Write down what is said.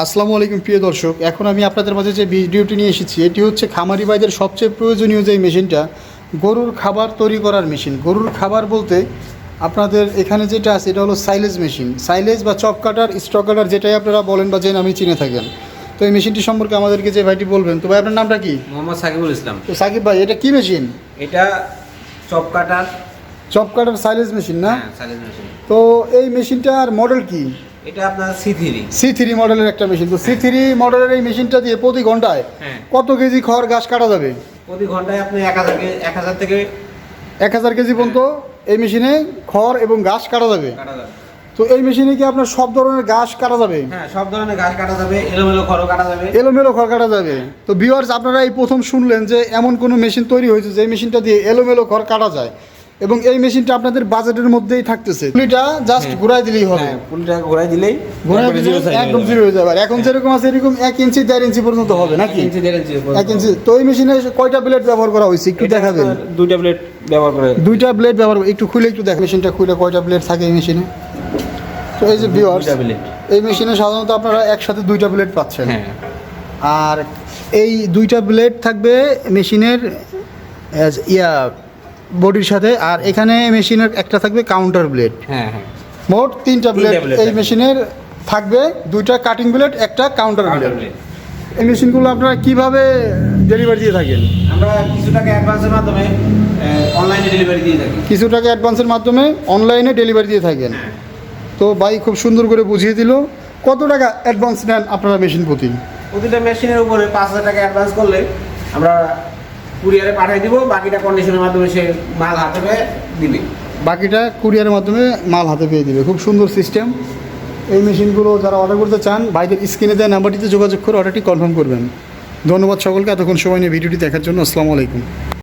আসসালামু আলাইকুম প্রিয় দর্শক। এখন আমি আপনাদের মাঝে যে ভিডিওটি নিয়ে এসেছি এটি হচ্ছে খামারি ভাইদের সবচেয়ে প্রয়োজনীয় যে মেশিনটা গরুর খাবার তৈরি করার মেশিন। গরুর খাবার বলতে আপনাদের এখানে যেটা আছে এটা হলো সাইলেজ মেশিন। সাইলেজ বা চপ কাটার স্টক কাটার যেটাই আপনারা বলেন বা যে নামে চিনে থাকেন। তো এই মেশিনটি সম্পর্কে আমাদেরকে যে ভাইটি বলবেন তো ভাই আপনার নামটা কি? মোহাম্মদ সাকিবুল ইসলাম। তো সাকিব ভাই এটা কি মেশিন? এটা chop cutter. Chop cutter silage machine না? হ্যাঁ সাইলেজ মেশিন। তো এই মেশিনটার মডেল কি? এটা আপনার সি থ্রি সি থ্রি মডেলের একটা মেশিন তো সি থ্রি মডেলের এই মেশিনটা দিয়ে প্রতি ঘন্টায় হ্যাঁ। কত কেজি খড় ঘাস কাটা যাবে? প্রতি ঘন্টায় আপনি এক হাজার এক হাজার থেকে এক হাজার কেজি পর্যন্ত এই মেশিনে খড় এবং ঘাস কাটা যাবে। তো এই মেশিনে কি আপনার সব ধরনের ঘাস কাটা যাবে? হ্যাঁ সব ধরনের ঘাস কাটা যাবে এলোমেলো খড়ও কাটা যাবে। এলোমেলো খড় কাটা যাবে। তো ভিউয়ার্স আপনারা এই প্রথম শুনলেন যে এমন কোনো মেশিন তৈরি হয়েছে যে মেশিনটা দিয়ে এলোমেলো খড় কাটা যায়। এবং এই মেশিনটা আপনাদের বাজেটের মধ্যেই থাকতেছে। পুলিটা জাস্ট হ্যাঁ। ঘুরাই দিলেই হবে। পুলিটা পুলটা ঘোরাই দিলেই ঘুরাই একদম হয়ে জিরো যাবে। হয়ে যাবে। আর এখন যেরকম আছে এরকম এক ইঞ্চি দেড় ইঞ্চি পর্যন্ত হবে নাকি? এক ইঞ্চি তো এই মেশিনে কয়টা ব্লেড ব্যবহার করা হয়েছে? একটু দেখাবেন। দুইটা প্লেট ব্যবহার করে। দুইটা ব্লেড ব্যবহার একটু খুলে একটু দেখ মেশিনটা খুলে কয়টা ব্লেড থাকে এই মেশিনে। তো এই যে ভিউয়ার্স এই মেশিনে সাধারণত আপনারা একসাথে দুইটা ব্লেড পাচ্ছেন। হ্যাঁ। আর এই দুইটা ব্লেড থাকবে মেশিনের ইয়া বডির সাথে আর এখানে মেশিনের একটা থাকবে কাউন্টার ব্লেড হ্যাঁ হ্যাঁ। মোট তিনটা ব্লেড এই মেশিনের থাকবে দুইটা কাটিং ব্লেড একটা কাউন্টার ব্লেড এই মেশিনগুলো আপনারা কীভাবে ডেলিভারি দিয়ে থাকেন? আমরা কিছু টাকা অ্যাডভান্সের মাধ্যমে অনলাইনে ডেলিভারি দিয়ে থাকি। কিছু টাকা অ্যাডভান্সের মাধ্যমে অনলাইনে ডেলিভারি দিয়ে থাকেন। হ্যাঁ। তো ভাই খুব সুন্দর করে বুঝিয়ে দিল। কত টাকা অ্যাডভান্স নেন আপনারা মেশিন প্রতি? প্রতিটা মেশিনের উপরে পাঁচ হাজার টাকা অ্যাডভান্স করলে আমরা কুরিয়ারে পাঠিয়ে দিব, বাকিটা কন্ডিশনের মাধ্যমে সে মাল হাতে পেয়ে দিবে। বাকিটা কুরিয়ারের মাধ্যমে মাল হাতে পেয়ে দিবে। খুব সুন্দর সিস্টেম এই মেশিনগুলো যারা অর্ডার করতে চান বাইদের স্ক্রিনে দেওয়া নাম্বারটিতে যোগাযোগ করে অর্ডারটি কনফার্ম করবেন। ধন্যবাদ সকলকে, এতক্ষণ সময় নিয়ে ভিডিওটি দেখার জন্য। আসসালামু আলাইকুম।